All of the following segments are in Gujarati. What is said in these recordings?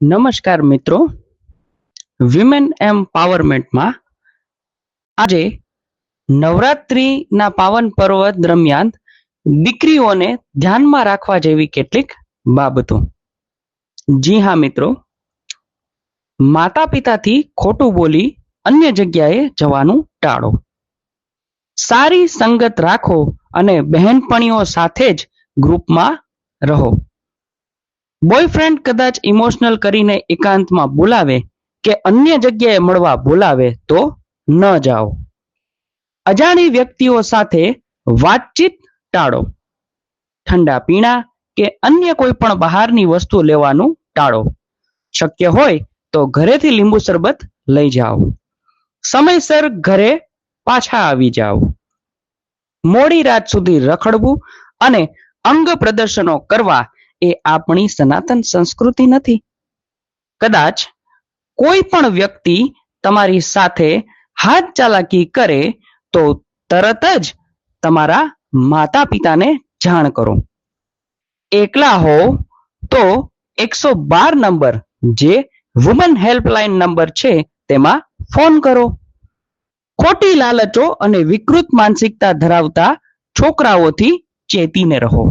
નમસ્કાર મિત્રો. વિમેન એમ્પાવરમેન્ટમાં આજે નવરાત્રિના પાવન પર્વ દરમિયાન દીકરીઓને ધ્યાનમાં રાખવા જેવી કેટલીક બાબતો. જી હા મિત્રો. માતા પિતાથી ખોટું બોલી અન્ય જગ્યાએ જવાનું ટાળો. સારી સંગત રાખો અને બહેનપણીઓ સાથે જ ગ્રુપમાં રહો. બોયફ્રેન્ડ કદાચ ઇમોશનલ કરીને એકાંતમાં બોલાવે કે અન્ય જગ્યાએ મળવા બોલાવે તો ન જાઓ. અજાણી વ્યક્તિઓ સાથે વાતચીત ટાળો. ઠંડા પીણા કે અન્ય કોઈ પણ બહારની વસ્તુ લેવાનું ટાળો. શક્ય હોય તો ઘરેથી લીંબુ શરબત લઈ જાઓ. સમયસર ઘરે પાછા આવી જાઓ. મોડી રાત સુધી રખડવું અને અંગ પ્રદર્શનો કરવા એ આપણી સનાતન સંસ્કૃતિ નથી. કદાચ કોઈ પણ વ્યક્તિ તમારી સાથે હાથ ચાલાકી કરે તો તરત જ તમારા માતા પિતાને જાણ કરો. એકલા હો તો એકસો બાર નંબર જે વુમન હેલ્પલાઇન નંબર છે તેમાં ફોન કરો. ખોટી લાલચો અને વિકૃત માનસિકતા ધરાવતા છોકરાઓથી ચેતીને રહો.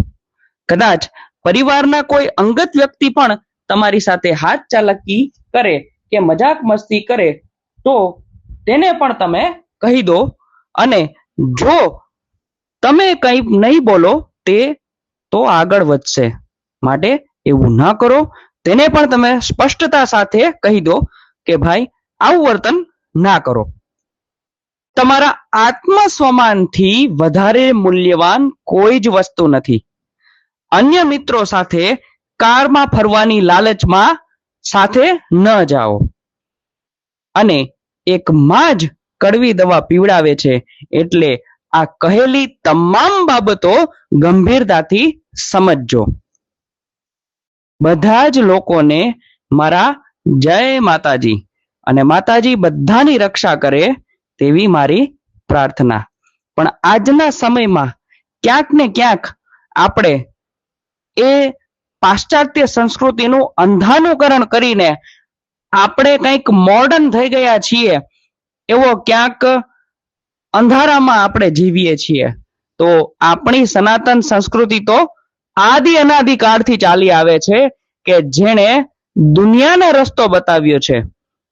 કદાચ પરિવારના કોઈ અંગત વ્યક્તિ પણ તમારી સાથે હાથ ચાલાકી કરે કે મજાક મસ્તી કરે, તો તેને પણ તમે કહી દો. અને જો તમે કંઈ નહીં બોલો તે તો આગળ વધશે. માટે એવું ન કરો. તેને પણ તમે સ્પષ્ટતા સાથે કહી દો કે ભાઈ, આવું વર્તન ના કરો. તમારા આત્મ સ્વમાનથી વધારે મૂલ્યવાન કોઈ જ વસ્તુ નથી. અન્ય મિત્રો સાથે કારમાં ફરવાની લાલચમાં સાથે ન જાઓ. અને એક માં જ કડવી દવા પીવડાવે છે એટલે આ કહેલી તમામ બાબતો ગંભીરતાથી સમજજો. બધા જ લોકોને મારા જય માતાજી અને માતાજી બધાની રક્ષા કરે તેવી મારી પ્રાર્થના. પણ આજના સમયમાં ક્યાંક ને ક્યાંક આપણે એ પાશ્ચાત્ય સંસ્કૃતિનું અંધાનુકરણ કરીને આપણે કંઈક મોડર્ન થઈ ગયા છીએ, એવો ક્યાંક અંધારામાં આપણે જીવીએ છીએ. તો આપણી સનાતન સંસ્કૃતિ તો આદિ અનાદિ કાળથી ચાલી આવે છે કે જેણે દુનિયાને રસ્તો બતાવ્યો છે.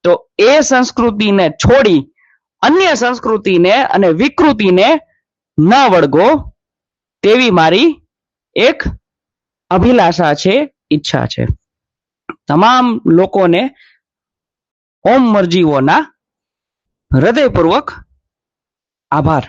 તો એ સંસ્કૃતિને છોડી અન્ય સંસ્કૃતિને અને વિકૃતિને ન વળગો તેવી મારી એક અભિલાષા છે ઈચ્છા છે. તમામ લોકોને ઓમ મરજીઓના હૃદયપૂર્વક આભાર.